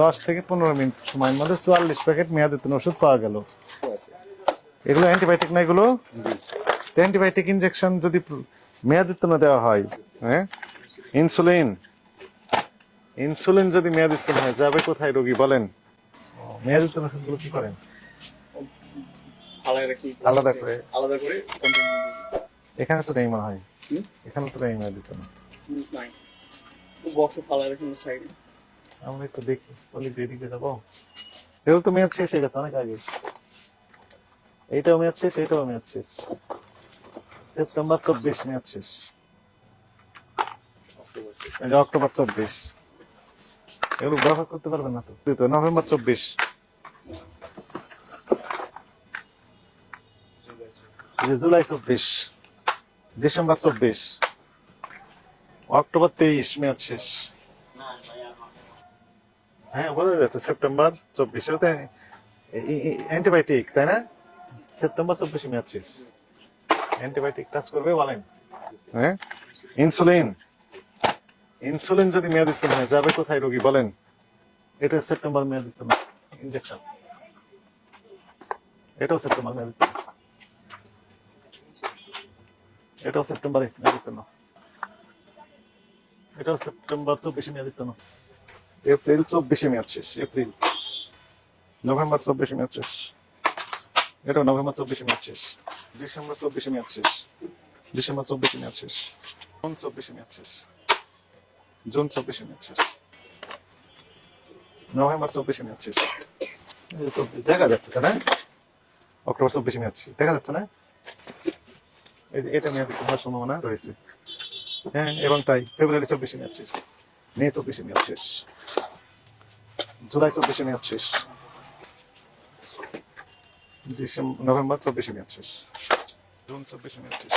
দশ থেকে পনেরো মিনিট সময়ের মধ্যে চুয়াল্লিশ প্যাকেট মেয়াদোত্তীর্ণ ওষুধ পাওয়া গেল। এগুলো অ্যান্টিবায়োটিক না এগুলো? অ্যান্টিবায়োটিক ইনজেকশন যদি মেয়াদোত্তীর্ণ দেওয়া হয় হ্যাঁ? ইনসুলিন ইনসুলিন যদি মেয়াদোত্তীর্ণ হয় যাবে কোথায় রোগী বলেন? মেয়াদোত্তীর্ণ ওষুধগুলো কি করেন? আলাদা করে আলাদা করে। এখানে তো নেই মনে হয়। এখানে তো নেই মেয়াদোত্তীর্ণ নাই। বক্সে ফালা সাইডে আমরা একটু দেখি, বলি এদিকে যাব। এগুলো তো মেয়াদ শেষ হয়ে গেছে, অনেক আগে। এইটাও মেয়াদ শেষ, এইটাও মেয়াদ শেষ। সেপ্টেম্বর চব্বিশ মেয়াদ শেষ। অক্টোবর চব্বিশ। এগুলো ব্যবহার করতে পারবেন না তো? নভেম্বর চব্বিশ। জুলাই চব্বিশ, ডিসেম্বর চব্বিশ। অক্টোবর তেইশ মেয়াদ শেষ। হ্যাঁ বোঝা যাচ্ছে সেপ্টেম্বর চব্বিশ। ওতে অ্যান্টিবায়োটিক তাই না? সেপ্টেম্বর চব্বিশে মেয়াদ শেষ। অ্যান্টিবায়োটিক টাচ করবে, বলেন। হ্যাঁ? ইনসুলিন ইনসুলিন যদি মেয়াদ দিতে হয়, যাবে কোথায় রোগী, বলেন? এটা সেপ্টেম্বর মেয়াদ দিতে ইনজেকশন এটাও সেপ্টেম্বর মেয়াদ দিতে এটাও সেপ্টেম্বরে মেয়াদ দিতে এটাও সেপ্টেম্বর চব্বিশে মেয়াদ দিতে এপ্রিল চব্বিশে মেয়াদ শেষ এপ্রিল নভেম্বর চব্বিশে মেয়াদ শেষ এটা নভেম্বর চব্বিশে মেয়াদ শেষ ডিসেম্বর চব্বিশে মেয়াদ শেষ ডিসেম্বর চব্বিশে মেয়াদ শেষ জুন চব্বিশে মেয়াদ শেষ জুন চব্বিশে মেয়াদ শেষ নভেম্বর চব্বিশে মেয়াদ শেষ দেখা যাচ্ছে তাই না অক্টোবর চব্বিশে মেয়াদ শেষ দেখা যাচ্ছে না এটা মেয়াদ সম্ভাবনা রয়েছে হ্যাঁ এবং তাই ফেব্রুয়ারি চব্বিশে মেয়াদ শেষ মে চব্বিশে মেয়াদ শেষ জুলাই চব্বিশে মেয়াদ শেষ ডিসেম্বর নভেম্বর চব্বিশে মেয়াদ শেষ জুন চব্বিশে মেয়াদ শেষ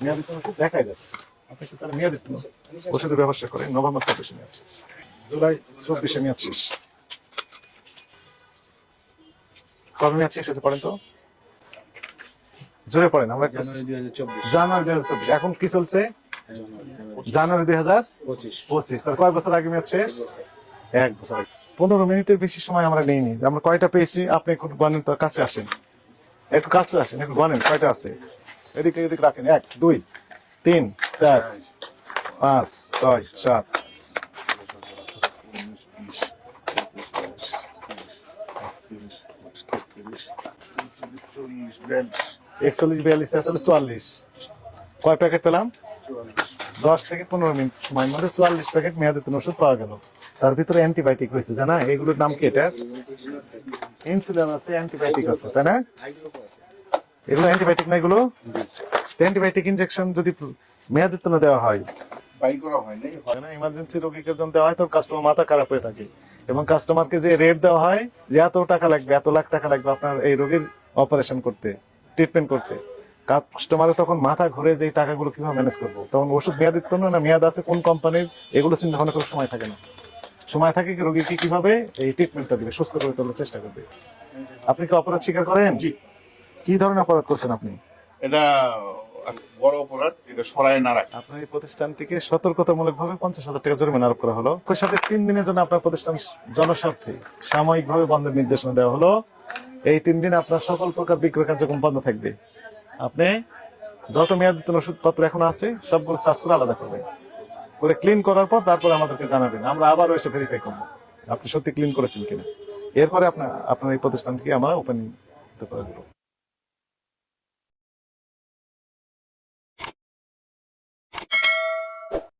মেয়াদিত ওষুধ দেখাই যাচ্ছে ওষুধের ব্যবসা করেন নভেম্বর চব্বিশে মেয়াদ শেষ জুলাই চব্বিশে মেয়াদ শেষ কবে মেয়াদ শেষ তো জোরে পড়েন আমরা জানুয়ারি দুই হাজার চব্বিশ জানুয়ারি দুই হাজার চব্বিশ এখন কি চলছে জানুয়ারি দুই হাজার পঁচিশ। তার কয় বছর আগে মেয়াদ শেষ? এক বছর আগে। পনেরো মিনিটের বেশি সময় আমরা নেইনি। আমরা কয়টা পেয়েছি? আপনি একটু গণেন তো কাছে আসেন। একটু কাছে আসেন একটু গণেন কয়টা আছে? এদিকে এদিকে রাখেন। এক দুই তিন চার পাঁচ ছয় সাত। একচল্লিশ বিয়াল্লিশ তেতাল্লিশ চুয়াল্লিশ। কয় প্যাকেট পেলাম? দশ থেকে পনেরো মিনিট সময়ের মধ্যে চুয়াল্লিশ প্যাকেট মেয়াদোত্তীর্ণ ওষুধ পাওয়া গেল। তার ভিতরে অ্যান্টিবায়োটিক হয়েছে জানা? এগুলোর নাম কি এটা? ইনসুলিন আছে অ্যান্টিবায়োটিক আছে তাই না? এগুলো অ্যান্টিবায়োটিক না এগুলো? অ্যান্টিবায়োটিক ইনজেকশন যদি মেয়াদোত্তীর্ণ দেওয়া হয় বাই করা হয় নাই হয় না ইমার্জেন্সি রোগীকে যখন দেওয়া হয় তখন কাস্টমার মাথা খারাপ হয়ে থাকে। এবং কাস্টমারকে যে রেট দেওয়া হয় যে এত টাকা লাগবে এত লাখ টাকা লাগবে আপনার এই রোগীর অপারেশন করতে ট্রিটমেন্ট করতে। কাস্টমারের তখন মাথা ঘুরে যে টাকাগুলো কীভাবে ম্যানেজ করব? তখন ওষুধ মেয়াদ দিত না মেয়াদ আছে কোন কোম্পানির এগুলো চিন্তা ভাবনা করার সময় থাকে না। সময় থাকে কি রোগীকে কীভাবে এই ট্রিটমেন্টটা দিবে সুস্থ করে তোলার চেষ্টা করবে। আপনি কি অপরাধ স্বীকার করেন? জি। কি ধরনের অপরাধ করছেন আপনি? এটা বড় অপরাধ এটা সরায় না রাখা। আপনার এই প্রতিষ্ঠানটিকে সতর্কতামূলক ভাবে পঞ্চাশ হাজার টাকা জরিমানা আরোপ করা হলো। ওই সাথে তিন দিনের জন্য আপনার প্রতিষ্ঠান জনস্বার্থে সাময়িক ভাবে বন্ধের নির্দেশনা দেওয়া হলো। এই তিন দিন আপনার সকল প্রকার বিক্রয় কার্যক্রম বন্ধ থাকবে। আপনি যত মেয়াদিত ওষুধপত্র এখন আছে, সবগুলো সার্চ করে আলাদা করবেন। করে ক্লিন করার পর তারপরে আমাদেরকে জানাবেন। আমরা আবার এসে ভেরিফাই করব আপনি সত্যি ক্লিন করেছেন কিনা। এরপরে আপনার আপনার এই প্রতিষ্ঠানটিকে আমরা ওপেন করে দেবো